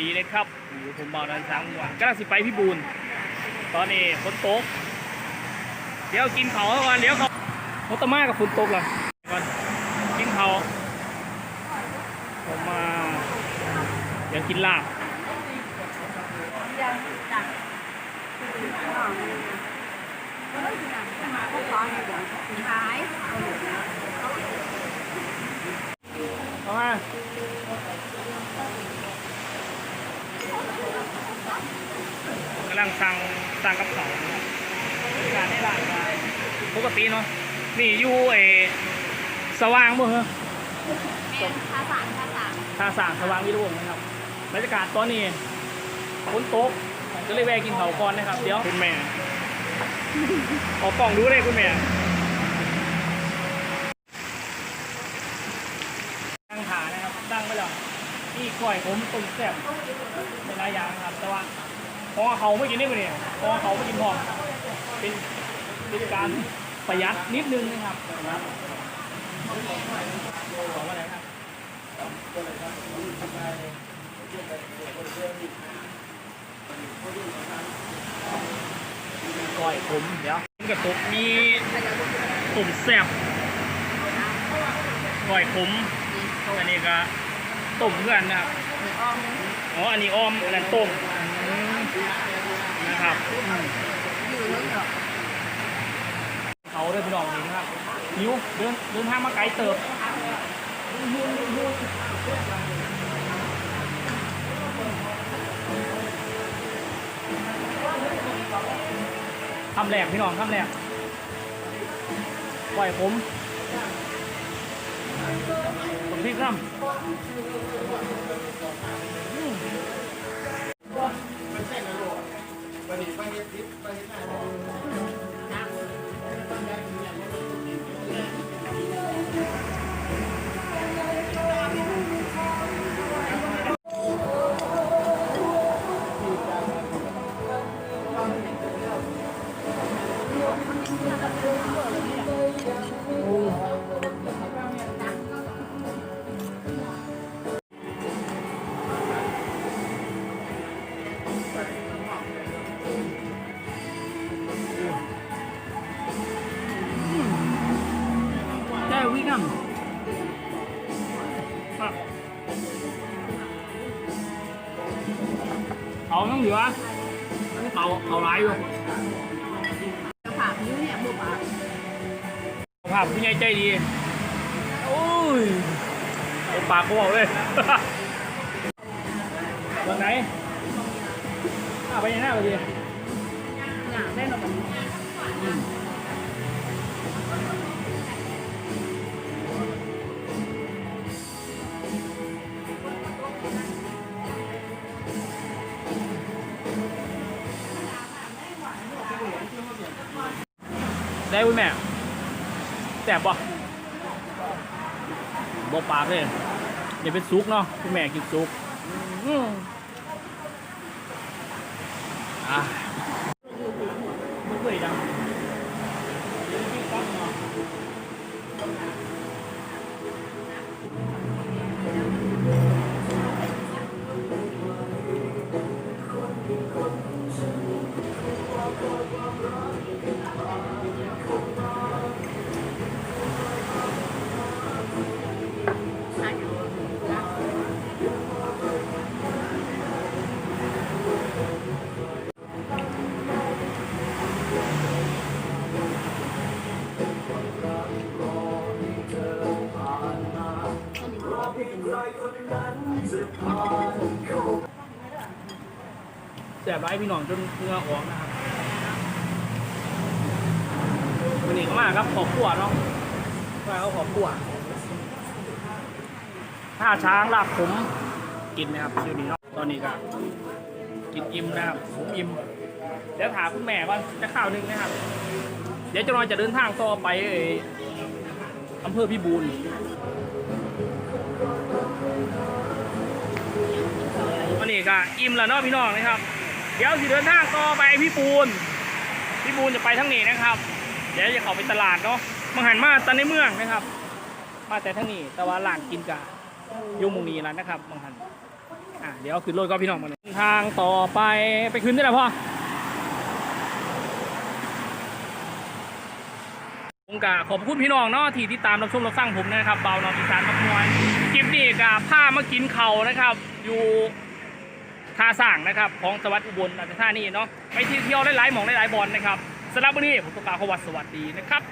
ดีเลยครับอยู่ผมเบาดันช้างหวานก็สิไปพี่บูนตอนนี้ฝนตก เดี๋ยวกินเขาก่อนเดี๋ยวเขามอตมากับฝนตกละก่อนกินเขาผมมาเดี๋ยวกินลาบยังจ้ะก็ขอให้เดี๋ยวสุดท้ายเอามา ผมกำลังสั่งสั่งกับเขาวนะครับการได้ร้านมาปกติเนาะนี่อยู่ไอ้สว่างบ่เหรอแม่ภาษาภาษาทางสั่งสว่างวิโรจน์นะครับบรรยากาศตอนนี้ฝนตกก็เลยแวะกินเขาวก่อนนะครับ เดี๋ยวคุณแม่ขอกล่องดูเลยคุณแม่ตั้งขานะครับตั้งไปแล้วนี่ก้อยผมตุ่มแซ่บเป็นหลายอย่างนะครับแต่ว่า พอเขาไม่กินได้ไหมเนี่ยพอเขาไม่กินพอเป็นเป็นการประหยัดนิดนึงนะครับนะครับบอกว่าอะไรครับก้อยผมเดี๋ยวกระตุกมีตุ่มแซ่บก้อยผมอันนี้ก็ต้มเพื่อนนะครับอ้อมอ๋ออันนี้อ้อมอันนั้นต้มอืม นะครับเขาเดินไปลองนี่นะครับหิวเดินเดินทางมาไกลเติบทำแหลกพี่น้องทำแหลกปล่อยผมผมพริก น้ำอืมได้วิ่งอะอะเอาต้องอยู่วะเอาเอาร้ายอยู่กระผาผิวเนี่ยบุบอะภาพผู้ใหญ่ใจดีโอ้ยเอปากเขาบอกเลยวันไหนอะไปยังหน้าไปดีหน้าได้หรอแบ ได้คุณแม่แสบปะบ่ปากเลยอย่าเป็นซุกเนาะคุณแม่กินซุกอืมอะไม่เคยดัง แสบร้ายพี่น้องจนเหงื่อออกนะครับวันนี้ก็มาครับขอบขวเนาะมาเขาขอบขวถ้าช้างลากผมกินนะครับเดี๋ยวนี้เนาะตอนนี้ก็กินอิ่มนะครับผมอิ่มเดี๋ยวถามคุณแม่ว่าจะข่าวหนึ่งนะครับ เดี๋ยวจะรอยจะเดินทางต่อไปเอ่ออำเภอพิบูล ก็อิ่มแล้วเนาะพี่น้องนะครับ เดี๋ยวสิเดินทางต่อไปพี่ปูนพี่ปูนจะไปทั้งนี้นะครับ เดี๋ยวจะเข้าไปตลาดเนาะมังหันมาตอนในเมืองนะครับ มาแต่ทั้งนี้แต่ว่าร้านกินกะยุ่หมุงนี้แล้วนะครับมังหันอะเดี๋ยวขึ้นรถก็พี่น้องมาเลยทางต่อไปไปขึ้นได้แล้วพ่อผมกะขอบคุณพี่น้องเนาะที่ติดตามรับชมรับฟังผมนะครับเบาหนองอีสานมักมวนคลิปนี้กะพามากินเขานะครับ อยู่ ท่าสร้างนะครับของจังหวัดอุบลราชธานีเนาะไปเที่ยวหลายๆหมองหลายๆบอลนะครับสำหรับวันนี้ผมตุ๊กตาขวัตสวัสดีนะครับ